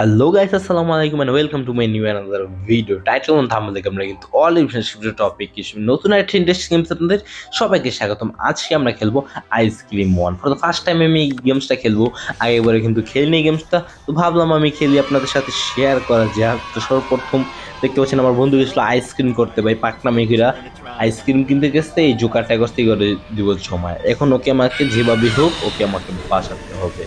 Hello guys আসসালামু আলাইকুম and welcome to my new another video title এবং thumbnail দেখে আমরা কিন্তু অল ইনফরমেশন টপিক নতুন একটা ইন্টারেস্টিং গেমস আপনাদের সবাইকে স্বাগতম। আজকে আমরা খেলব ice cream one for the first time আমি এই গেমসটা খেলব। আগেবারে কিন্তু খেলিনি এই গেমসটা তো ভাবলাম আমি খেলি আপনাদের সাথে শেয়ার করা যাক। তো সর্বপ্রথম দেখতে পাচ্ছেন আমার বন্ধু গেছিল আইসক্রিম করতে, ভাই পাকনা মেঘিরা আইসক্রিম কিনতে গেছে, এই জোকারটা গস্তি করে দিব সময় এখন ওকে আমাকে যেভাবে হোক, ওকে আমাকে বাঁচাতে হবে।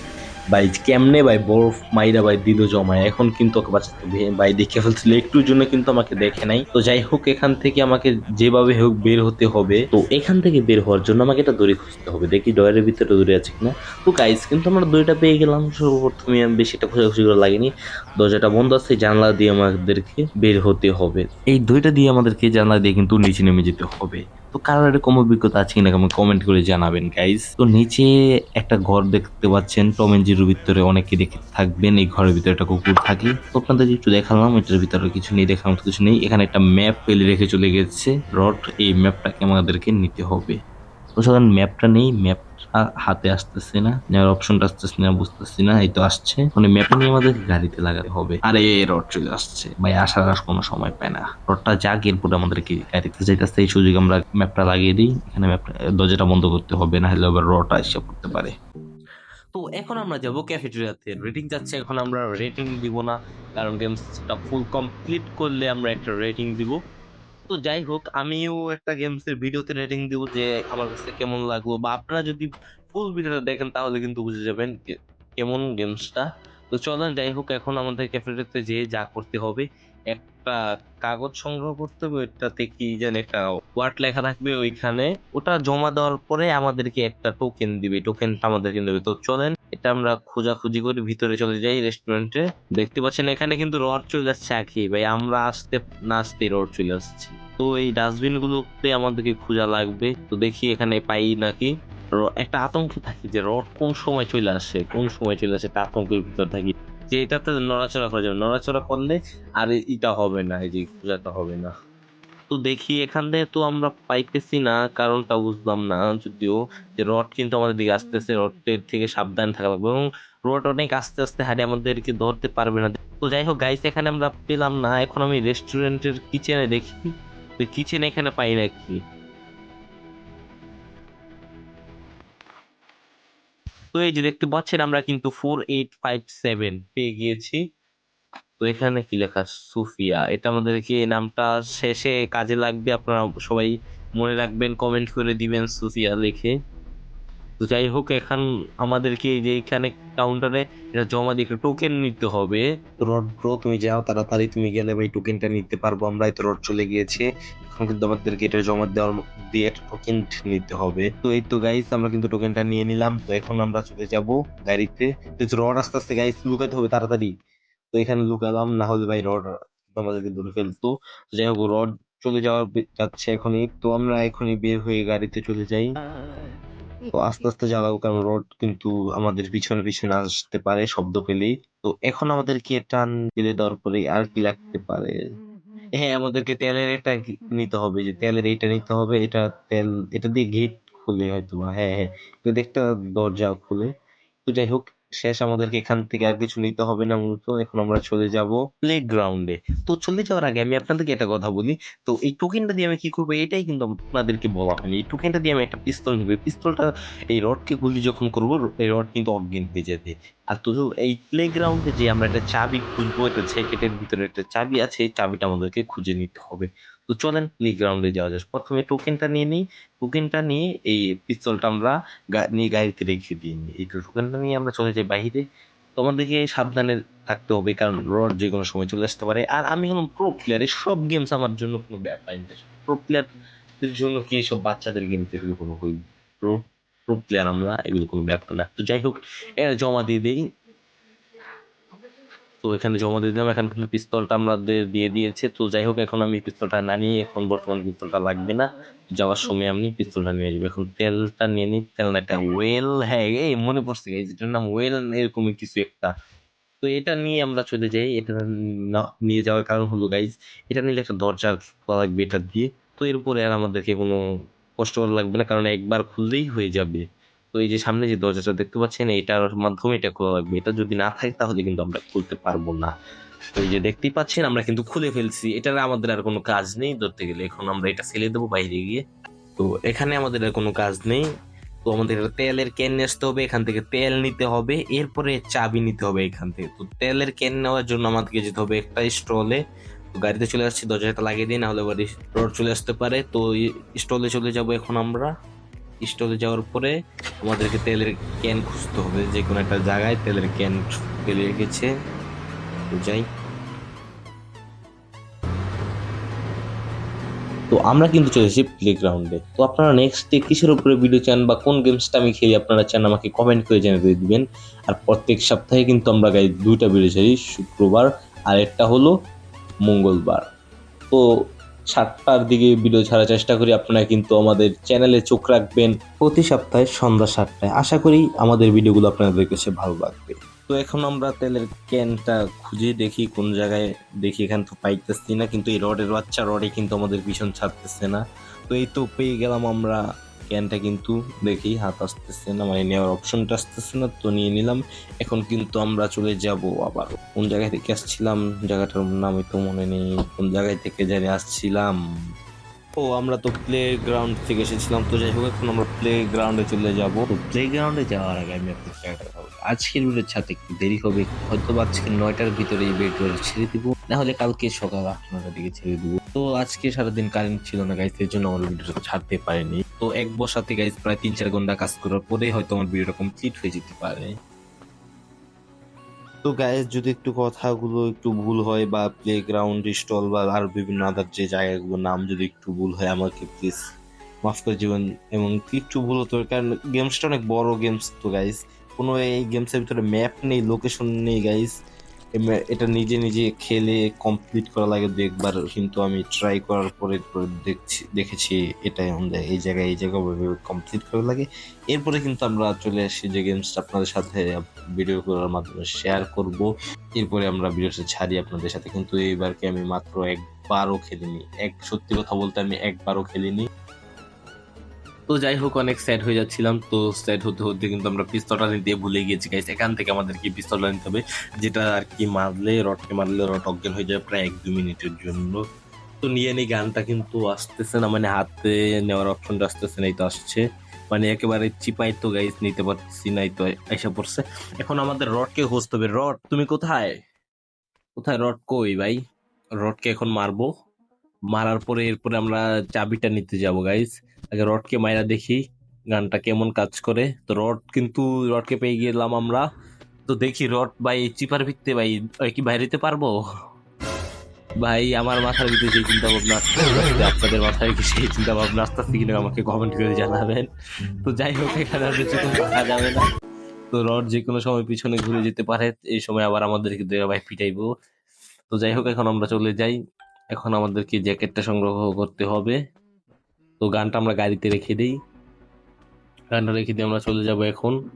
ভাই, কেমনে ভাই বরফ মাইরা ভাই দিল জমায়? এখন কিন্তু ওকে বাঁচাতে ভাই, দেখে ফেলছিল। একটুর জন্য কিন্তু আমাকে দেখে নাই। তো যাই হোক, এখান থেকে আমাকে যেভাবে হোক বের হতে হবে। তো এখান থেকে বের হওয়ার জন্য আমাকে এটা দড়ি খুঁজতে হবে। দেখি ডয়ের ভিতরে দড়ি আছে কিনা। তো গাইস কিন্তু আমরা দড়িটা পেয়ে গেলাম। সর্বপ্রথমে আমি বেশি একটা খোঁজাখুঁজি করে লাগেনি। দরজাটা বন্ধ আছে, জানলা দিয়ে আমাদেরকে বের হতে হবে। এই দড়িটা দিয়ে আমাদেরকে জানলা দিয়ে কিন্তু নিচে নেমে যেতে হবে। তো কারোর এরকম অভিজ্ঞতা আছে কিনা কেমন কমেন্ট করে জানাবেন গাইজ তো নিচে একটা ঘর দেখতে পাচ্ছেন, টম এন্ড জিরোর ভিতরে অনেকে দেখে থাকবেন, এই ঘরের ভিতরে একটা কুকুর থাকে। তো আপনাদের একটু দেখালাম, এটার ভিতরে কিছু নেই, দেখার মতো কিছু নেই। এখানে একটা ম্যাপ ফেলে রেখে চলে গেছে রড এই ম্যাপটাকে আমাদেরকে নিতে হবে। তো সাধারণ ম্যাপটা নেই ম্যাপটা হাতে আসতেছে না, নেওয়ার অপশনটা আসতেছে না, বুঝতেছি না, এই তো আসছে। মানে ম্যাপটা নিয়ে আমাদের গাড়িতে লাগাতে হবে। আরে রড চলে আসছে। ভাই, আসার আর কোনো সময় পায় না। রডটা যাক এরপরে আমাদেরকে গাড়িতে যাইতেছে, এই সুযোগ আমরা ম্যাপটা লাগিয়ে দিই। এখানে ম্যাপটা দরজাটা বন্ধ করতে হবে, না হলে আবার রডটা এসে পড়তে পারে। তো এখন আমরা যাব ক্যাফেটেরিয়াতে রেটিং যাচ্ছে, এখন আমরা রেটিং দিব না। কারণ গেমসটা ফুল কমপ্লিট করলে আমরা একটা রেটিং দিব। তো যাই হোক আমিও একটা গেমসের ভিডিওতে রেটিং দিব যে আমার কাছে কেমন লাগল বা আপনারা যদি ফুল ভিডিওটা দেখেন তাহলে কিন্তু বুঝে যাবেন কেমন গেমসটা তো চলেন যাই হোক এখন আমাদের ক্যাফেটাতে যেয়ে যা করতে হবে। একটা কাগজ সংগ্রহ করতে হবে, ওইটাতে কি যেন একটা ওয়ার্ড লেখা থাকবে ওইখানে। ওটা জমা দেওয়ার পরে আমাদেরকে একটা টোকেন দিবে। টোকেনটা আমাদেরকে দেবে তো চলেন এটা আমরা খোঁজাখুঁজি করে ভিতরে চলে যাই রেস্টুরেন্টে দেখতে পাচ্ছেন, এখানে কিন্তু রড চলে যাচ্ছে আখি ভাই, আমরা আসতে না আসতে রড চলে আসছে। তো এই ডাস্টবিন গুলোতে আমাদেরকে খোঁজা লাগবে। তো দেখি এখানে পাই নাকি। একটা আতঙ্ক থাকি যে রড কোন সময় চলে আসে, কোন সময় চলে আসে, একটা আতঙ্কের ভিতর থাকি। যে এটাতে নড়াচড়া করা যাবে, নড়াচড়া করলে আর এটা হবে না, এই যে খোঁজাটা হবে না। তো দেখি, এখান থেকে তো আমরা পাইতেছি না, কারণটা বুঝলাম না যদিও যে রড কিন্তু আমাদের দিকে আসতেছে, রডের থেকে সাবধান থাকা লাগবে এবং রড অনেক আস্তে আস্তে হারে আমাদেরকে ধরতে পারবে না। তো যাই হোক গাইস এখানে আমরা পেলাম না, এখন আমি রেস্টুরেন্টের কিচেনে দেখি। তো কিচেন এখানে পাই নাকি তো এই যে দেখতে পাচ্ছেন আমরা কিন্তু ফোর এইট ফাইভ সেভেন পেয়ে গিয়েছি। তো এখানে কি লেখা? সুফিয়া। এটা আমাদেরকে নামটা শেষে কাজে লাগবে? আপনারা সবাই মনে রাখবেন কমেন্ট করে দিবেন সুফিয়া লিখে। তো যাই হোক, এখন আমাদেরকে এই যে এখানে কাউন্টারে এটা জমা দিয়ে টোকেন নিতে হবে। রড ব্রো তুমি যাও তাড়াতাড়ি, তুমি গেলে ভাই টোকেনটা নিতে পারব আমরা। এই তো রড চলে গিয়েছে। এখন কিন্তু আমাদেরকে এটা জমা দেওয়ার দিয়ে একটা টোকেন নিতে হবে। তো এই তো গাইস আমরা কিন্তু টোকেনটা নিয়ে নিলাম। তো এখন আমরা চলে যাব গাড়িতে। তো রড আস্তে আস্তে গাইস লুকাতে হবে তাড়াতাড়ি। তো এখানে লুকালাম, না হলে ভাই রড আমাদেরকে ধরে ফেলতো। যাই হোক রড চলে যাওয়ার বে- যাচ্ছে এখনই। তো আমরা এখনই বের হয়ে গাড়িতে চলে যাই। তো আস্তে আস্তে জ্বালাও কারণ রড কিন্তু আমাদের পিছনে পিছনে আসতে পারে, শব্দ পেলেই। তো এখন আমাদেরকে টান দিলে দেওয়ার পরে আর কি লাগতে পারে? হ্যাঁ আমাদেরকে তেলের এটা নিতে হবে যে তেলের এটা নিতে হবে, এটা তেল, এটা দিয়ে গেট খুলে হয়তো বা হ্যাঁ হ্যাঁ একটা দরজা খুলে। তো যাই হোক শেষ আমাদেরকে এখান থেকে আর কিছু নিতে হবে না মূলত। এখন আমরা চলে যাব প্লে গ্রাউন্ডে তো চলে যাওয়ার আগে আমি আপনাদেরকে একটা কথা বলি। তো এই টোকেনটা দিয়ে আমি কি করব? এটাই কিন্তু আপনাদেরকে বলা হয়নি। এই টোকেনটা দিয়ে আমি একটা পিস্তল নিবো। পিস্তলটা এই রডকে গুলি যখন করব, এই রড কিন্তু অজ্ঞান হয়ে যাবে। আর তো এই প্লে গ্রাউন্ডে যে আমরা একটা চাবি খুঁজবো, একটা জ্যাকেটের ভিতরে একটা চাবি আছে, এই চাবিটা আমাদেরকে খুঁজে নিতে হবে। তো চলেন প্লে গ্রাউন্ডে যাওয়া যাক। প্রথমে টোকেনটা নিয়ে নিই। টোকেনটা নিয়ে এই পিস্তলটা আমরা নিয়ে গাড়িতে রেখে দিই এই টোকেনটা নিয়ে আমরা চলে যাই বাইরে তোমাদেরকে সাবধানে থাকতে হবে, কারণ রড যে কোনো সময় চলে আসতে পারে। আর আমি হলাম প্রো প্লেয়ার সব গেমস আমার জন্য কোনো ব্যাপার না। প্রো প্লেয়ারদের জন্য কি সব বাচ্চাদের গেম থেকে কোনো প্রো প্রো প্লেয়ার আমরা এগুলো কোনো ব্যাপার না। তো যাই হোক জমা দিয়ে দিই। তো এখানে জমা দিয়ে দিলাম। এখন পিস্তলটা আমাদের দিয়ে দিয়েছে। তো যাই হোক, এখন আমি পিস্তলটা না নিয়ে এখন বর্তমান পিস্তলটা লাগবে না। যাওয়ার সময় আমি পিস্তলটা নিয়ে যাব এখন তেলটা নিয়ে নিই। তেল না একটা ওয়েল হ্যাঁ এই মনে পড়ছে। এই যেটার নাম ওয়েল, এরকমই কিছু একটা। তো এটা নিয়ে আমরা চলে যাই। এটা না- নিয়ে যাওয়ার কারণ হলো গাইজ এটা নিলে একটা দরজা খোলা লাগবে এটা দিয়ে। তো এর উপরে আর আমাদেরকে কোনো কষ্ট লাগবে না। কারণ একবার খুললেই হয়ে যাবে। তো এই যে সামনে যে দরজাটা দেখতে পাচ্ছেন এটার মাধ্যমে এটা খোলা লাগবে। এটা যদি না থাকে, তাহলে কিন্তু আমরা খুলতে পারব না। তো এই যে দেখতেই পাচ্ছেন, আমরা কিন্তু খুলে ফেলছি। এটার আমাদের আর কোনো কাজ নেই ধরতে গেলে। এখন আমরা এটা ফেলে দেবো বাইরে গিয়ে। তো এখানে আমাদের আর কোনো কাজ নেই। তো আমাদের তেলের ক্যান আসতে হবে, এখান থেকে তেল নিতে হবে। এরপরে চাবি নিতে হবে এখান থেকে। তো তেলের ক্যান নেওয়ার জন্য আমাদেরকে যেতে হবে একটা স্টলে গাড়িতে চলে আসছি, দরজাটা লাগিয়ে দিই না হলে বাড়ি রোড চলে আসতে পারে। তো স্টলে চলে যাব এখন আমরা। স্টলে যাওয়ার পরে আমাদেরকে তেলের ক্যান খুঁজতে হবে, যে কোনো একটা জায়গায় তেলের ক্যান ফেলে রেখেছে। যাই। তো আমরা কিন্তু চলে এসেছি প্লে গ্রাউন্ডে তো আপনারা নেক্সট ডে কিসের উপরে ভিডিও চান বা কোন গেমসটা আমি খেলি আপনারা চান আমাকে কমেন্ট করে জানিয়ে দিবেন। আর প্রত্যেক সপ্তাহে কিন্তু আমরা গাই দুইটা ভিডিও ছাড়ি, শুক্রবার, আর একটা হলো মঙ্গলবার। তো সাতটার দিকে ভিডিও ছাড়ার চেষ্টা করি। আপনারা কিন্তু আমাদের চ্যানেলে চোখ রাখবেন। প্রতি সপ্তাহে সন্ধ্যা সাতটায়। আশা করি আমাদের ভিডিওগুলো আপনাদের কাছে ভালো লাগবে। তো এখন আমরা তেলের ক্যানটা খুঁজে দেখি, কোন জায়গায় দেখি, এখান তো পাইতেছি না। কিন্তু এই রডের বাচ্চা রডে কিন্তু আমাদের ভীষণ ছাড়তেছে না। তো এই তো পেয়ে গেলাম আমরা ক্যানটা কিন্তু দেখি হাত আসতেছে না মানে নেওয়ার অপশনটা আসতেছে না, তো নিয়ে নিলাম। এখন কিন্তু আমরা চলে যাব আবার। কোন জায়গা থেকে আসছিলাম? জায়গাটার নাম তো মনে নেই। কোন জায়গায় থেকে জানি আসছিলাম? ও, আমরা তো প্লে গ্রাউন্ড থেকে এসেছিলাম, তো যাই হোক, এখন আমরা প্লে গ্রাউন্ডে চলে যাব। তো প্লে গ্রাউন্ডে যাওয়ার আগে আমি একটা বলব। আজকের সাথে একটু দেরি হবে। হয়তো আজকে নয়টার ভিতরে এই বেড ছেড়ে দিব। না হলে কালকে সকাল আট নটার দিকে ছেড়ে দিব। তো আজকে সারাদিন কারেন্ট ছিল না গাইস এর জন্য আমার ভিডিওটা ছাড়তে পারিনি। তো এক বসাতে গাইস প্রায় তিন চার ঘণ্টা কাজ করার পরে হয়তো আমার ভিডিওটা কমপ্লিট হয়ে যেতে পারে। তো গাইস যদি একটু কথাগুলো একটু ভুল হয় বা প্লে গ্রাউন্ড স্টল বা আর বিভিন্ন আদার যে জায়গাগুলোর নাম যদি একটু ভুল হয় আমাকে প্লিজ মাফ করে জীবন এবং একটু ভুল হতো কারণ গেমসটা অনেক বড় গেমস তো গাইস কোনো এই গেমসের ভিতরে ম্যাপ নেই লোকেশন নেই গাইস এটা নিজে নিজে খেলে কমপ্লিট করা লাগে দু একবার কিন্তু আমি ট্রাই করার পরে দেখছি, দেখেছি এটাই আমাদের এই জায়গায় এই জায়গায় কমপ্লিট করা লাগে। এরপরে কিন্তু আমরা চলে আসি যে গেমসটা আপনাদের সাথে ভিডিও করার মাধ্যমে শেয়ার করব। এরপরে আমরা ভিডিওটা ছাড়ি আপনাদের সাথে। কিন্তু এইবারকে আমি মাত্র একবারও খেলিনি। এক, সত্যি কথা বলতে আমি একবারও খেলিনি। তো যাই হোক, অনেক স্যাড হয়ে যাচ্ছিলাম। তো স্যাড হতে হতে কিন্তু আমরা পিস্তলটা নিতে ভুলে গিয়েছি গাইস এখান থেকে আমাদের কি পিস্তলটা নিতে হবে? যেটা আর কি মারলে, রডকে মারলে রড অজ্ঞান হয়ে যাবে প্রায় এক দু মিনিটের জন্য। তো নিয়ে নিই, গানটা কিন্তু আসতেছে না মানে হাতে নেওয়ার অপশনটা আসতেছে না, এই তো আসছে। মানে একেবারে চিপাই তো গাইস নিতে পারছি না, এই তো এসে পড়ছে। এখন আমাদের রডকে খুঁজতে হবে। রড, তুমি কোথায়? কোথায়? রড কই, ভাই? রডকে এখন মারবো। মারার পরে এরপরে আমরা চাবিটা নিতে যাব গাইস আগে রডকে মাইরা দেখি গানটা কেমন কাজ করে। তো রড কিন্তু রডকে পেয়ে গেলাম আমরা। তো দেখি রড ভাই চিপার ভিত্তে ভাই কি বাইরেতে পারব? ভাই, আমার মাথার ভিতরে সেই চিন্তা ভাবনা আসতেছে আপনাদের মাথায় কি সেই চিন্তা ভাবনা আসতেছে কিনা আমাকে কমেন্ট করে জানাবেন। তো যাই হোক, এখানে আর কোনো থাকা যাবে না। তো রড যে কোনো সময় পিছনে ঘুরে যেতে পারে, এই সময় আবার আমাদেরকে দেওয়া ভাই পিটাইবো। তো যাই হোক, এখন আমরা চলে যাই। এখন আমাদেরকে জ্যাকেটটা সংগ্রহ করতে হবে। তো গানটা আমরা গাড়িতে রেখে দিই। গানটা রেখে দিয়ে আমরা চলে যাব এখন।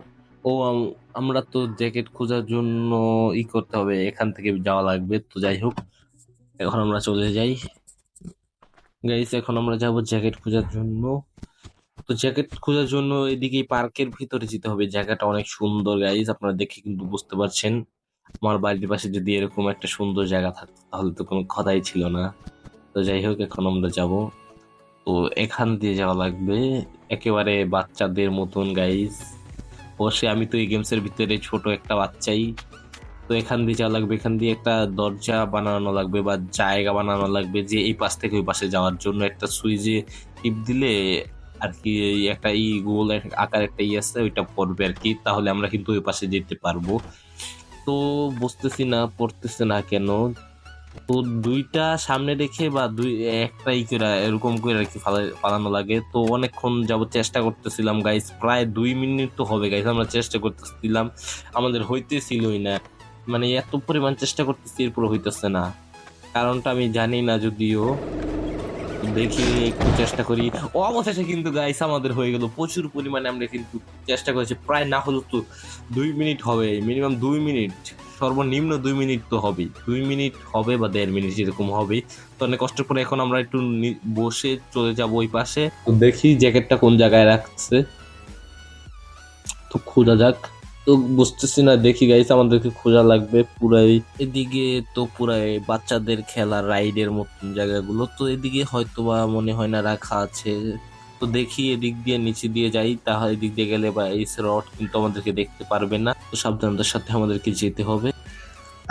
ও, আম- আমরা তো জ্যাকেট খোঁজার জন্য ই করতে হবে, এখান থেকে যাওয়া লাগবে। তো যাই হোক, এখন আমরা চলে যাই। গাইস এখন আমরা যাব জ্যাকেট খোঁজার জন্য। তো জ্যাকেট খোঁজার জন্য এদিকে পার্কের ভিতরে যেতে হবে। জায়গাটা অনেক সুন্দর গাইস আপনারা দেখে কিন্তু বুঝতে পারছেন। আমার বাড়ির পাশে যদি এরকম একটা সুন্দর জায়গা থাকতো, তাহলে তো কোনো কথাই ছিল না। তো যাই হোক, এখন আমরা যাব। তো এখান দিয়ে যাওয়া লাগবে। একেবারে বাচ্চাদের মতন গাইজ অবশ্যই আমি তো এই গেমসের ভিতরে ছোট একটা বাচ্চাই। তো এখান দিয়ে যাওয়া লাগবে। এখান দিয়ে একটা দরজা বানানো লাগবে বা জায়গা বানানো লাগবে যে এই পাশ থেকে ওই পাশে যাওয়ার জন্য। একটা সুইচে টিপ দিলে আর কি একটা ই গোল আকার একটা ই আছে, ওইটা পড়বে আর কি। তাহলে আমরা কিন্তু ওই পাশে যেতে পারব। তো বুঝতেছি না, পড়তেছে না কেন? তো দুইটা সামনে রেখে বা দুই একটা ই করে এরকম করে আর কি পালানো লাগে। তো অনেকক্ষণ যাব চেষ্টা করতেছিলাম গাইস প্রায় দুই মিনিট তো হবে গাইস আমরা চেষ্টা করতেছিলাম। আমাদের হইতেছিলই না। মানে এত পরিমাণ চেষ্টা করতেছি, এরপর হইতেছে না। কারণটা আমি জানি না যদিও। দেখি একটু চেষ্টা করি। অবশেষে কিন্তু গাইস আমাদের হয়ে গেল। প্রচুর পরিমাণে আমরা কিন্তু চেষ্টা করেছি। প্রায় না হলেও তো দুই মিনিট হবে মিনিমাম দুই মিনিট। সর্বনিম্ন দুই মিনিট তো হবে দুই মিনিট হবে বা দেড় মিনিট এরকম হবে তো অনেক কষ্ট করে এখন আমরা একটু বসে চলে যাব ওই পাশে। তো দেখি জ্যাকেটটা কোন জায়গায় রাখছে। তো খোঁজা যাক। তো বুঝতেছি না, দেখি গাইস আমাদেরকে খোঁজা লাগবে পুরাই। এদিকে তো পুরাই বাচ্চাদের খেলা রাইডের মতন জায়গাগুলো। তো এদিকে হয়তো বা মনে হয় না রাখা আছে। তো দেখি এদিক দিয়ে, নিচে দিয়ে যাই। তাহলে এদিক দিয়ে গেলে বা এই রড কিন্তু আমাদেরকে দেখতে পারবে না। তো সাবধানতার সাথে আমাদেরকে যেতে হবে।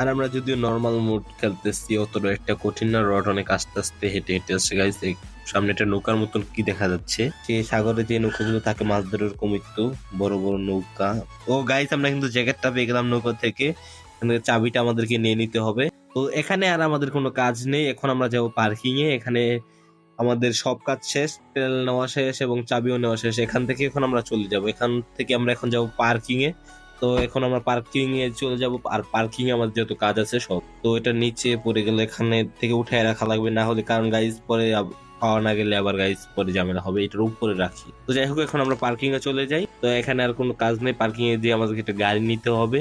আর আমরা যদিও নর্মাল মুড খেলতেছি, অতটা একটা কঠিন না। রড অনেক আস্তে আস্তে হেঁটে হেঁটে আসছে গাইস সামনে একটা নৌকার মতন কি দেখা যাচ্ছে? যে সাগরে যে নৌকাগুলো থাকে, মাছ ধরার কমিত বড় বড় নৌকা। ও গাইস আমরা কিন্তু জ্যাকেটটা পেয়ে গেলাম নৌকা থেকে। চাবিটা আমাদেরকে নিয়ে নিতে হবে। তো এখানে আর আমাদের কোনো কাজ নেই। এখন আমরা যাব পার্কিং এ এখানে আমাদের সব কাজ শেষ, তেল নেওয়া শেষ এবং চাবিও নেওয়া শেষ। এখান থেকে এখন আমরা চলে যাব। এখান থেকে আমরা এখন যাব পার্কিং এ তো এখন আমরা পার্কিং এ চলে যাব আর পার্কিং এ আমাদের যত কাজ আছে সব। তো এটা নিচে পড়ে গেলে এখানে থেকে উঠায় রাখা লাগবে। না হলে কারণ গাইজ পরে পাওয়া না গেলে আবার গাইজ পরে ঝামেলা হবে। এটার উপরে রাখি। তো যাই হোক, এখন আমরা পার্কিং এ চলে যাই। তো এখানে আর কোনো কাজ নেই। পার্কিং এ দিয়ে আমাদেরকে একটা গাড়ি নিতে হবে।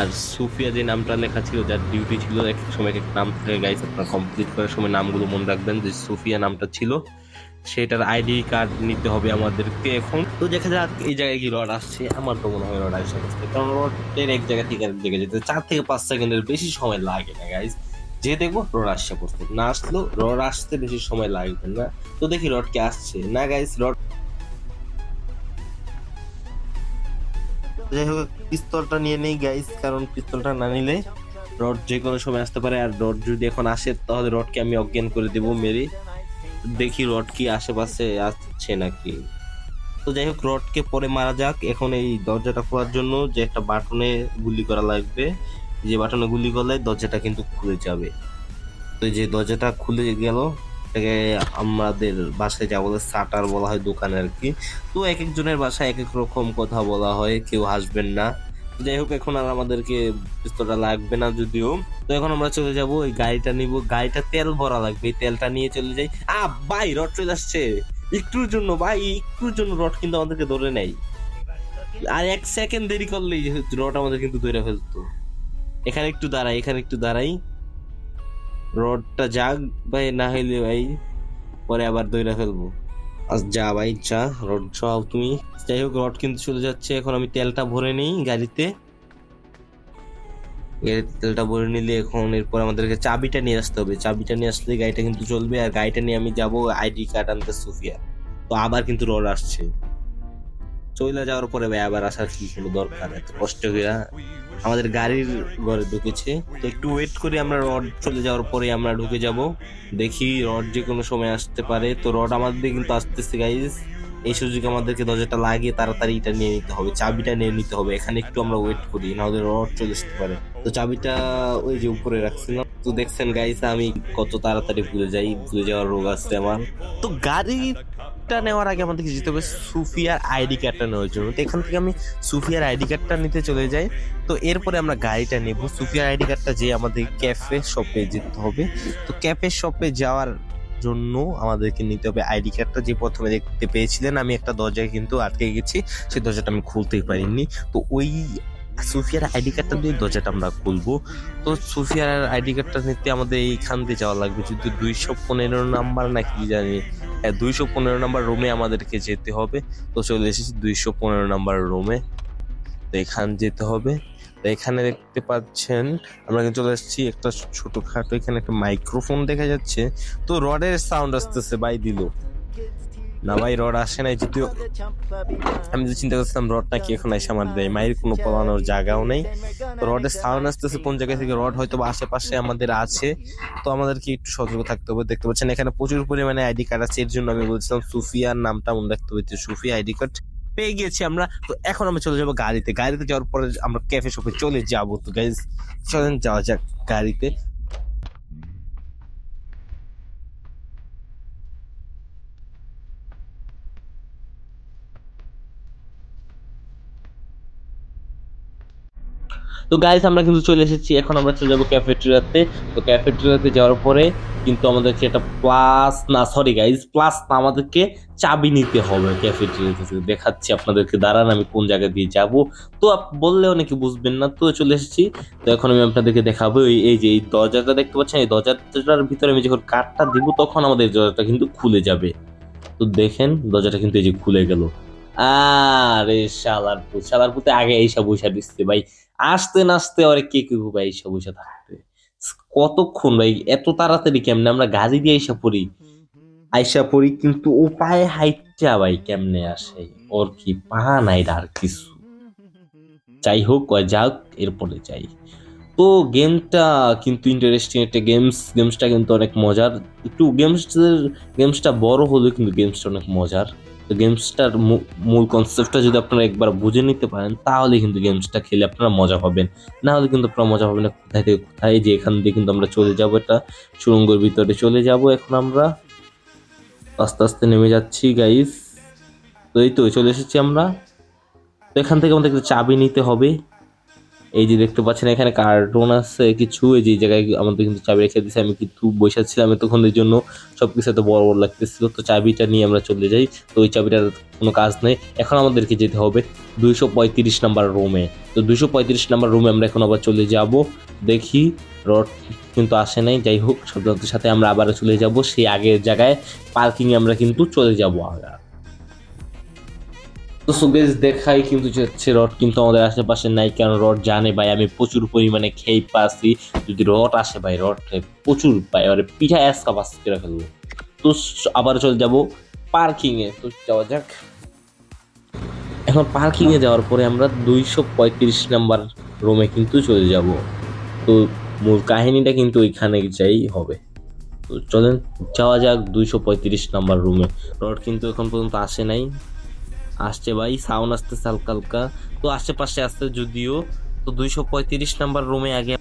আর সুফিয়া যে নামটা লেখা ছিল, যার ডিউটি ছিল, এক সময় এক নাম থাকে গাইস আপনার কমপ্লিট করার সময় নামগুলো মনে রাখবেন যে সুফিয়া নামটা ছিল। সেটার আইডি কার্ড নিতে হবে আমাদেরকে এখন। তো দেখা যাক এই জায়গায় কি রড আসছে। আমার তো মনে হয় রড আসে আসছে কারণ রডের এক জায়গা থেকে আরেক জায়গায় যেতে চার থেকে পাঁচ সেকেন্ডের বেশি সময় লাগে না গাইস যে দেখব রড আসছে পড়তে না আসলো রড আসতে বেশি সময় লাগবে না। তো দেখি রড কে আসছে। না গাইস রড যাই হোক, পিস্তলটা নিয়ে নেই গাইস কারণ পিস্তলটা না নিলে রড যে কোনো সময় আসতে পারে। আর রড যদি এখন আসে, তাহলে রডকে আমি অজ্ঞান করে দেবো, মেরে। দেখি রড কি আশেপাশে আসছে নাকি। তো যাই হোক, রডকে পরে মারা যাক। এখন এই দরজাটা খোলার জন্য যে একটা বাটনে গুলি করা লাগবে। যে বাটনে গুলি করলে দরজাটা কিন্তু খুলে যাবে। তো যে দরজাটা খুলে গেল এটাকে আমাদের বাসায় যা বলে সাটার বলা হয় দোকানে আর কি। তো এক একজনের বাসায় এক এক রকম কথা বলা হয়, কেউ হাসবেন না। যাই হোক, এখন আর আমাদেরকে পিস্তলটা লাগবে না যদিও। তো এখন আমরা চলে যাব ওই গাড়িটা নিব। গাড়িটা তেল ভরা লাগবে, এই তেলটা নিয়ে চলে যাই। আ, ভাই, রড চলে আসছে। একটুর জন্য, ভাই, একটুর জন্য রড কিন্তু আমাদেরকে ধরে নেই আর এক সেকেন্ড দেরি করলেই রড আমাদের কিন্তু ধরে ফেলতো। এখানে একটু দাঁড়াই, এখানে একটু দাঁড়াই। রডটা যাক ভাই, না হইলে ভাই পরে আবার দইরা ফেলব। আজ যা ভাই যা রড চাও তুমি। যাই হোক, রড কিন্তু চলে যাচ্ছে, এখন আমি তেলটা ভরে নিই গাড়িতে। গাড়িতে তেলটা ভরে নিলে এখন এরপর আমাদেরকে চাবিটা নিয়ে আসতে হবে। চাবিটা নিয়ে আসলে গাড়িটা কিন্তু চলবে, আর গাড়িটা নিয়ে আমি যাব আইডি কার্ড আনতে সুফিয়া। তো আবার কিন্তু রড আসছে। চলে যাওয়ার পরে ভাই আবার আসার কি কোনো দরকার এত কষ্ট হইয়া আমাদের গাড়ির ঘরে ঢুকেছে। তো একটু ওয়েট করে, আমরা রড চলে যাওয়ার পরে আমরা ঢুকে যাব। দেখি রড যে কোনো সময় আসতে পারে। তো রড আমাদের কিন্তু আসতেছে গাইজ এই সুযোগে আমাদেরকে দরজাটা লাগিয়ে তাড়াতাড়ি এটা নিয়ে নিতে হবে, চাবিটা নিয়ে নিতে হবে। এখানে একটু আমরা ওয়েট করি, নাহলে রড চলে আসতে পারে। তো চাবিটা ওই যে উপরে রাখছিলাম। তো দেখছেন গাইস আমি কত তাড়াতাড়ি ভুলে যাই, ভুলে যাওয়ার রোগ আছে আমার। তো গাড়িটা নেওয়ার আগে আমাদেরকে যেতে হবে সুফিয়ার আইডি কার্ডটা নেওয়ার জন্য। তো এখান থেকে আমি সুফিয়ার আইডি কার্ডটা নিতে চলে যাই। তো এরপরে আমরা গাড়িটা নেব। সুফিয়ার আইডি কার্ডটা যে আমাদের ক্যাফে শপে যেতে হবে। তো ক্যাফে শপে যাওয়ার জন্য আমাদেরকে নিতে হবে আইডি কার্ডটা যে প্রথমে দেখতে পেয়েছিলেন, আমি একটা দরজায় কিন্তু আটকে গেছি। সেই দরজাটা আমি খুলতেই পারিনি। তো ওই সুফিয়ার আইডি কার্ডটা দিয়ে দরজাটা আমরা খুলবো। তো সুফিয়ার আইডি কার্ডটা নিতে আমাদের এইখান দিয়ে যাওয়া লাগবে। যদি দুইশো পনেরো নাম্বার নাকি জানি দুইশো পনেরো নাম্বার রুমে আমাদেরকে যেতে হবে। তো চলে এসেছি দুইশো পনেরো নাম্বার রুমে। তো এখান যেতে হবে। তো এখানে দেখতে পাচ্ছেন, আমরা কিন্তু চলে এসেছি একটা ছোটখাটো, এখানে একটা মাইক্রোফোন দেখা যাচ্ছে। তো রডের সাউন্ড আসতেছে বাই দিল। না ভাই রড আসে নাই যদিও। আমি তো চিন্তা করছিলাম রড নাকি এখন এসে আমার দেয়? মায়ের কোনো পলানোর জায়গাও নেই। রডের সাউন্ড আসতেছে কোন জায়গা থেকে? রড হয়তো আশেপাশে আমাদের আছে। তো আমাদেরকে একটু সতর্ক থাকতে হবে। দেখতে পাচ্ছেন, এখানে প্রচুর পরিমাণে আইডি কার্ড আছে। এর জন্য আমি বলছিলাম, সুফিয়ার নামটা মনে রাখতে হচ্ছে সুফিয়া আইডি কার্ড পেয়ে গিয়েছি আমরা। তো এখন আমরা চলে যাব গাড়িতে। গাড়িতে যাওয়ার পরে আমরা ক্যাফে শপে চলে যাব। তো গাইজ চলেন, যাওয়া যাক গাড়িতে। তো গাইস আমরা কিন্তু চলে এসেছি। এখন আমরা চলে যাব ক্যাফেটেরিয়াতে তো ক্যাফেটেরিয়াতে যাওয়ার পরে কিন্তু আমাদেরকে একটা প্লাস না সরি গাইস প্লাস না আমাদেরকে চাবি নিতে হবে ক্যাফেটেরিয়া থেকে। দেখাচ্ছি আপনাদেরকে, দাঁড়ান, আমি কোন জায়গা দিয়ে যাব। তো বললে অনেকে বুঝবেন না, তো চলে এসেছি। তো এখন আমি আপনাদেরকে দেখাবো, এই এই যে এই দরজাটা দেখতে পাচ্ছেন, এই দরজাটার ভিতরে আমি যখন কাঠটা দিব, তখন আমাদের দরজাটা কিন্তু খুলে যাবে। তো দেখেন, দরজাটা কিন্তু এই যে খুলে গেল। আরে শালার পুত আগে এইসব বৈশা দিচ্ছে ভাই। আসতে নাচতে ওরে কে কে ভাই এইসব বৈশা থাকতে? কতক্ষণ ভাই, এত তাড়াতাড়ি কেমনে? আমরা গাড়ি দিয়ে আইসা পড়ি। আইসা পড়ি কিন্তু ও পায়ে ভাই কেমনে আসে? ওর কি পা নাই আর কিছু। যাই হোক যাক, এরপরে যাই। তো গেমটা কিন্তু ইন্টারেস্টিং একটা গেমস গেমসটা কিন্তু অনেক মজার। একটু গেমস গেমসটা বড় হলেও কিন্তু গেমসটা অনেক মজার। তো গেমসটার মূল কনসেপ্টটা যদি আপনারা একবার বুঝে নিতে পারেন, তাহলে কিন্তু গেমসটা খেলে আপনারা মজা পাবেন। না হলে কিন্তু আপনারা মজা পাবেন না কোথায় থেকে কোথায়, যে এখান দিয়ে কিন্তু আমরা চলে যাব এটা সুরঙ্গের ভিতরে চলে যাব এখন আমরা। আস্তে আস্তে নেমে যাচ্ছি গাইস তো এই তো, চলে এসেছি আমরা। তো এখান থেকে আমাদের একটু চাবি নিতে হবে। এই যে দেখতে পাচ্ছেন, এখানে কার্টুন আছে, কিছু, এই যে জায়গায় আমাদের কিন্তু চাবি রেখে দিয়েছে আমি কিন্তু বসেছিলাম এতক্ষণের জন্য সব কিছু এত বড় বড় লাগতেছিল। তো চাবিটা নিয়ে আমরা চলে যাই, তো ওই চাবিটার কোনো কাজ নেই। এখন আমাদেরকে যেতে হবে দুইশো পঁয়ত্রিশ নাম্বার রুমে তো দুইশো পঁয়ত্রিশ নাম্বার রুমে আমরা এখন আবার চলে যাব। দেখি, রড কিন্তু আসে নাই, যাই হোক, সাথে আমরা আবার চলে যাব। সেই আগের জায়গায় পার্কিংয়ে আমরা কিন্তু চলে যাব আবার। তো সুগেজ দেখাই কিন্তু যাচ্ছে রড কিন্তু আমাদের আশেপাশে নাই, কারণ রড জানে ভাই, আমি প্রচুর পরিমাণে খেয়ে পাচ্ছি যদি রড আসে ভাই, রড প্রচুর পাই এবারে পিঠা অ্যাসকা পাস করে ফেলব। তো আবার চলে যাব পার্কিংয়ে তো যাওয়া যাক। এখন পার্কিংয়ে যাওয়ার পরে আমরা দুইশো পঁয়ত্রিশ নাম্বার রুমে কিন্তু চলে যাব। তো মূল কাহিনীটা কিন্তু ওইখানে যাই হবে। তো চলেন, যাওয়া যাক দুইশো পঁয়ত্রিশ নাম্বার রুমে রড কিন্তু এখন পর্যন্ত আসে নাই। আসছে ভাই সাউন্ড আসতেছে হালকা হালকা। তো আশেপাশে আসছে যদিও, তো দুইশো পঁয়ত্রিশ নাম্বার রুমে আগে.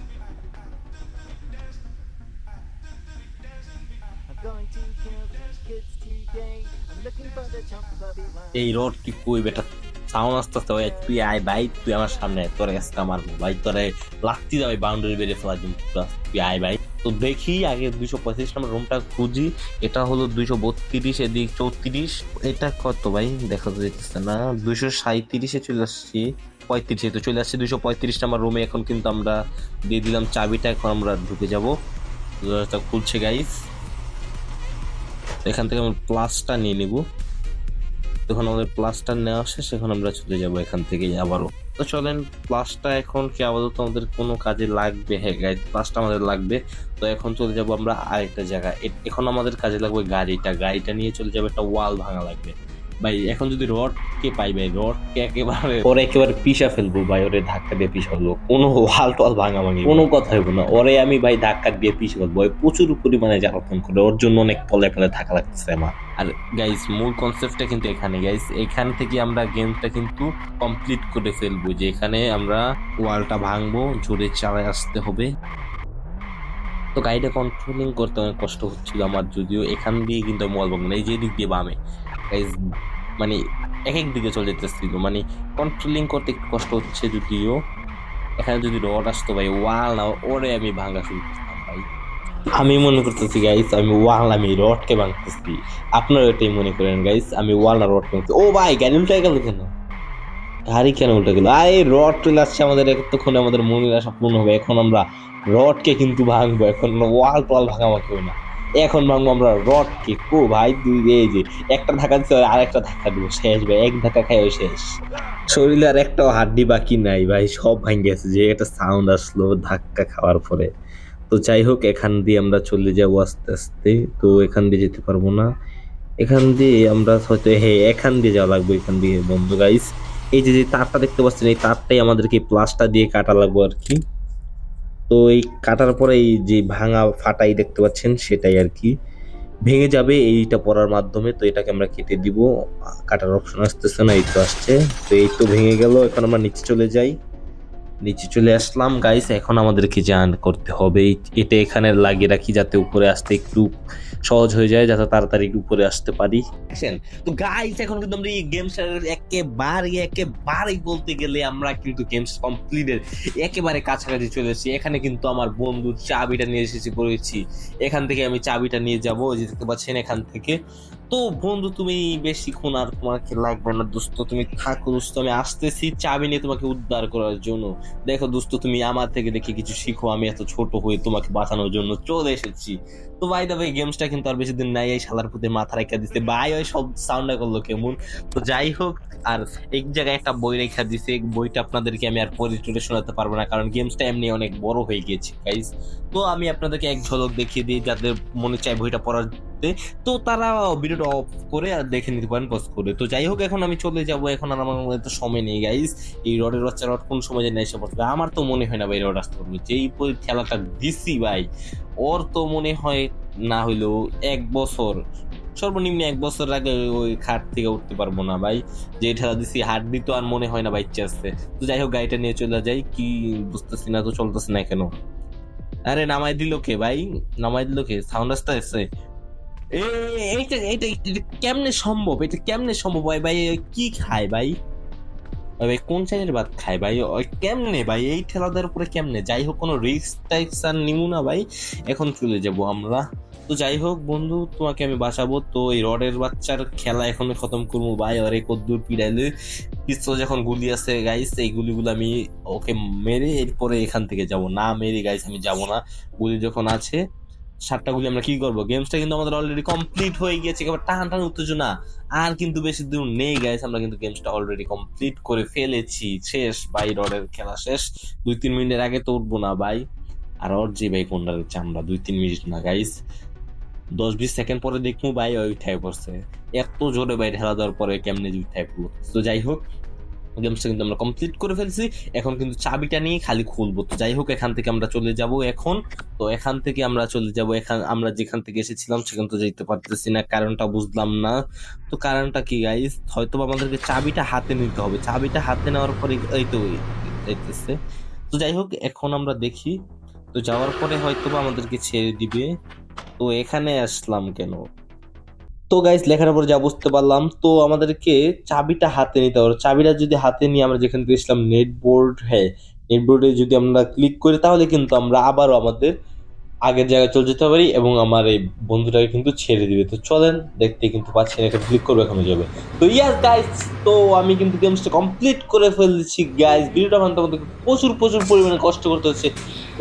এই রড তুই কই বেটা? সাউন্ড আসতেছে ভাই, তুই আয় ভাই, তুই আমার সামনে তোর কাছে মারবো ভাই তোরে লাগতি যাবে বাউন্ডারি বেড়ে ফেলার দিন তুই আয় ভাই। তো দেখি, আগে দুইশো পঁয়ত্রিশ নম্বর রুমটা খুঁজি। এটা হলো দুইশো বত্রিশ, এদিক চৌত্রিশ। এটা কত ভাই? দেখা যাচ্ছে না। দুইশো সাঁত্রিশে চলে আসছি, পঁয়ত্রিশে তো চলে আসছি। দুইশো পঁয়ত্রিশ নম্বর রুমে এখন কিন্তু আমরা দিয়ে দিলাম চাবিটা, এখন আমরা ঢুকে যাব। খুলছে গাইস এখান থেকে আমরা প্লাসটা নিয়ে নিব। যখন আমাদের প্লাসটা নেওয়া আসে সেখানে আমরা চলে যাব এখান থেকে আবারও। তো চলেন প্লাসটা এখন কি আপাতত আমাদের কোনো কাজে লাগবে? হ্যাঁ গাইড প্লাসটা আমাদের লাগবে। তো এখন চলে যাব আমরা আরেকটা জায়গায়। এখন আমাদের কাজে লাগবে গাড়িটা। গাড়িটা নিয়ে চলে যাবে একটা ওয়াল ভাঙা লাগবে। ভাই এখন যদি রড কে পাই ভাই? রড কে একেবারে ওরে একেবারে পিষা ফেলব ভাই ওরে ধাক্কা দিয়ে পিষা ফেলব। কোনো ওয়াল টল ভাঙা ভাঙি কোনো কথা হইব না। ওরে আমি ভাই ধাক্কা দিয়ে পিষে ফেলব। প্রচুর পরিমাণে জ্বালাতন করে ওর জন্য অনেক পলে পলে থাকা লাগতেছে আমার। আর গাইস মূল কনসেপ্টটা কিন্তু এখানে। গাইস এখান থেকে আমরা গেমটা কিন্তু কমপ্লিট করে ফেলব যে এখানে আমরা ওয়ালটা ভাঙবো জোরে চালায় আসতে হবে। তো গাড়িটা কন্ট্রোলিং করতে অনেক কষ্ট হচ্ছিল আমার যদিও এখান দিয়ে কিন্তু আমি ভাঙবো না এই যে দিক দিয়ে বামে। মানে এক এক দিকে চলে যেতেছিল। মানে কন্ট্রোলিং করতে একটু কষ্ট হচ্ছে যদিও, এখানে যদি রড আসতো ভাই, ওয়াল না, ওরে আমি ভাঙা শুরু করতাম ভাই। আমি মনে করতেছি গাইস আমি ওয়াল, আমি রডকে ভাঙতেছি। আপনারা এটাই মনে করেন গাইস আমি ওয়াল না রড ভাঙতেছি। ও ভাই, গাড়ি উল্টে গেল কেন? গাড়ি কেন উল্টে গেল? আরে, রড চলে আসছে আমাদের, এতক্ষণে আমাদের মনের আশা পূর্ণ হবে। এখন আমরা রডকে কিন্তু ভাঙবো, এখন ওয়াল টল ভাঙা হবে না। এখন ভাঙবো আমরা রড রডকে কো ভাই, দুই এই যে, একটা ধাক্কা দিচ্ছে আর একটা ধাক্কা দিব, শেষ ভাই, এক ধাক্কা খাই শেষ। শরীরে আর একটাও হাড্ডি বাকি নাই ভাই, সব ভাঙে গেছে, যে একটা সাউন্ড আসলো ধাক্কা খাওয়ার পরে। তো যাই হোক, এখান দিয়ে আমরা চলে যাব আস্তে আস্তে, তো এখান দিয়ে যেতে পারব না। এখান দিয়ে আমরা হয়তো হ্যাঁ এখান দিয়ে যাওয়া লাগবে, এখান দিয়ে। বন্ধু গাইস এই যে যে তারটা দেখতে পাচ্ছেন, এই তারটাই আমাদেরকে প্লাস্টার দিয়ে কাটা লাগবে আর কি। তো এই কাটার পরে এই যে ভাঙা ফাটাই দেখতে পাচ্ছেন, সেটাই আর কি। ভেঙে যাবে এইটা পরার মাধ্যমে, তো এটাকে আমরা কেটে দিব। কাটার অপশন আসতেছে না, এই তো আসছে। তো এই তো ভেঙে গেল, এখন আমরা নিচে চলে যাই। নিচে চলে আসলাম গাইস এখন আমাদেরকে জান করতে হবে। এটা এখানে লাগিয়ে রাখি যাতে উপরে আসতে একটু সহজ হয়ে যায়, যাতে তাড়াতাড়ি উপরে আসতে পারি। তো গাইস এখন কিন্তু আমরা এই গেমস একেবারে, একেবারেই বলতে গেলে আমরা কিন্তু গেমস কমপ্লিটের একেবারে কাছাকাছি চলে এসেছি। এখানে কিন্তু আমার বন্ধু চাবিটা নিয়ে এসেছি করেছি এখান থেকে আমি চাবিটা নিয়ে যাব দেখতে পাচ্ছেন এখান থেকে। তো বন্ধু, তুমি বেশিক্ষণ আর তোমাকে লাগবে না, দোস্ত। তুমি থাকো, দোস্ত। আমি আসতেছি চাবি নিয়ে তোমাকে উদ্ধার করার জন্য। দেখো দোস্ত, তুমি আমার থেকে দেখে কিছু শিখো, আমি এত ছোট হয়ে তোমাকে বাঁচানোর জন্য চলে এসেছি। তো ভাই দাবে গেমসটা কিন্তু আর বেশি দিন নাই, এই শালার পুতে মাথা রেখা দিতে ভাই ওই সব সাউন্ডটা করল কেমন? তো যাই হোক, আর এক জায়গায় একটা বই রেখা দিছে বইটা আপনাদেরকে আমি আর টরে শোনাতে পারব না, কারণ গেমসটা এমনি অনেক বড় হয়ে গিয়েছে গাইজ তো আমি আপনাদেরকে এক ঝলক দেখিয়ে দিই, যাদের মনে চায় বইটা পড়াতে তো তারা ভিডিওটা অফ করে আর দেখে নিতে পারেন পজ করে। তো যাই হোক, এখন আমি চলে যাব। এখন আর আমার মনে তো সময় নেই গাইজ এই রডের বাচ্চা রড কোন সময় যেন এসে পড়বে আমার তো মনে হয় না ভাই রড আসতে পারবে। যেই খেলাটা দিছি ভাই, ওর তো মনে হয় না হইলেও এক বছর, সর্বনিম্ন এক বছর আগে ওই খাট থেকে উঠতে পারব না ভাই। যে ঠেলা দিছি হাট দিত আর মনে হয় না বাইক আসছে তো যাই হোক, গাড়িটা নিয়ে চলে যাই। কি বুঝতেছি না, তো চলতেছে না কেন? আরে, নামাই দিল কে ভাই? নামাই দিল কে? সাউন্ড আসতে আসছে এইটা এইটা কেমনে সম্ভব? এটা কেমনে সম্ভব? ভাই ভাই কি খায় ভাই? ভাই, কোন চাইলের ভাত খায় ভাই? কেমনে ভাই? এই ঠেলাদের উপরে কেমনে? যাই হোক, কোনো রিস্ক টাইক্স আর নিমু না ভাই। এখন চলে যাব আমরা। তো যাই হোক, বন্ধু, তোমাকে আমি বাঁচাবো। তো এই রডের বাচ্চার খেলা এখন খতম করব। ভাই, আরে কদ্দূর পিড়াইলে। পিস্তল যখন গুলি আছে গাইস এই গুলিগুলো আমি ওকে মেরে এরপরে এখান থেকে যাব। না মেরে গাইস আমি যাব না। গুলি যখন আছে সাতটা গুলি আমরা কি করব? গেমসটা কিন্তু আমাদের অলরেডি কমপ্লিট হয়ে গিয়েছে এবার টান টান উত্তেজনা। আর কিন্তু বেশি দূর নেই গাইস আমরা কিন্তু গেমসটা অলরেডি কমপ্লিট করে ফেলেছি। শেষ, ভাই, রডের খেলা শেষ। দুই তিন মিনিটের আগে তো উঠবো না, ভাই। আর ওর যে ভাই, কোনটা দিচ্ছে আমরা? দুই তিন মিনিট না গাইস দশ বিশ সেকেন্ড পরে দেখব, ভাই, ওই উঠাই পড়ছে। এত জোরে, ভাই, ঠেলা দেওয়ার পরে কেমনে যে উঠাই পড়ল তো যাই হোক গেমসটা কিন্তু আমরা কমপ্লিট করে ফেলছি। এখন কিন্তু চাবিটা নিয়ে খালি খুলবো। তো যাই হোক, এখান থেকে আমরা চলে যাব এখন। তো এখান থেকে আমরা চলে যাব। এখান, আমরা যেখান থেকে এসেছিলাম সেখান তো যেতে পারতেছি না, কারণটা বুঝলাম না। তো কারণটা কি গাইস হয়তো আমাদেরকে চাবিটা হাতে নিতে হবে। চাবিটা হাতে নেওয়ার পরে এই তো যাইতেছে। তো যাই হোক, এখন আমরা দেখি। তো যাওয়ার পরে হয়তো আমাদেরকে ছেড়ে দিবে। তো এখানে আসলাম কেন? তো গাইস লেখার পর যা বুঝতে পারলাম, তো আমাদেরকে চাবিটা হাতে নিতে হবে। চাবিটা যদি হাতে নিয়ে আমরা যেখান থেকে এসলাম নেট বোর্ড হ্যাঁ নেট বোর্ডে যদি আমরা ক্লিক করি, তাহলে কিন্তু আমরা আবারও আমাদের আগের জায়গায় চলে যেতে পারি এবং আমার এই বন্ধুটাকে কিন্তু ছেড়ে দিবে। তো চলেন দেখতে কিন্তু পাচ্ছেন, এখানে ক্লিক করব, এখানে যাবে। তো ইয়াস গাইস তো আমি কিন্তু গেমসটা কমপ্লিট করে ফেলেছি গাইস ভিডিওটা বানাতে আমাদের প্রচুর প্রচুর পরিমাণে কষ্ট করতে হচ্ছে।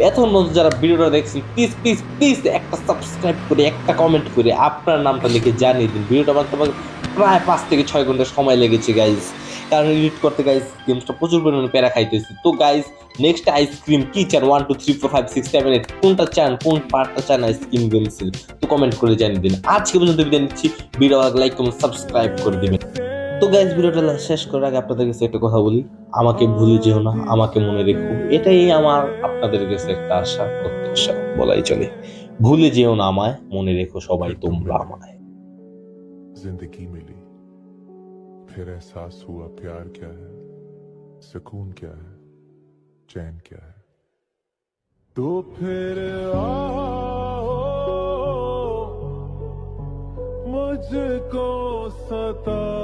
এখন মধ্যে যারা ভিডিওটা দেখছেন প্লিজ প্লিজ প্লিজ একটা সাবস্ক্রাইব করে, একটা কমেন্ট করে, আপনার নামটা লিখে জানিয়ে দিন। ভিডিওটা বানাতে আমাকে প্রায় পাঁচ থেকে ছয় ঘণ্টা সময় লেগেছে গাইজ কারণে রিড করতে গাইস গেমসটা প্রচুর পরিমাণে প্যারা খাইতেছি। তো গাইস নেক্সট আইসক্রিম কি চান one two three four five six seven eight কোনটা চান, কোন পার্টটা চান আইসক্রিম গেমসের তো কমেন্ট করে জানিয়ে দিন। আজকে পর্যন্ত বিদায় নিচ্ছি ভিডিও লাইক কমেন্ট সাবস্ক্রাইব করে দেবেন। তো গাইস ভিডিওটা শেষ করার আগে আপনাদের কাছে একটা কথা বলি, আমাকে ভুলে যেও না, আমাকে মনে রেখো, এটাই আমার, আপনাদের কাছে একটা আশা, প্রত্যাশা, বলাই চলে। ভুলে যেও না আমায়, মনে রেখো সবাই তোমরা আমায়। জিন্দগি মিলি फिर एहसास हुआ, प्यार क्या है? सुकून क्या है? चैन क्या है? तो फिर आओ, मुझको सता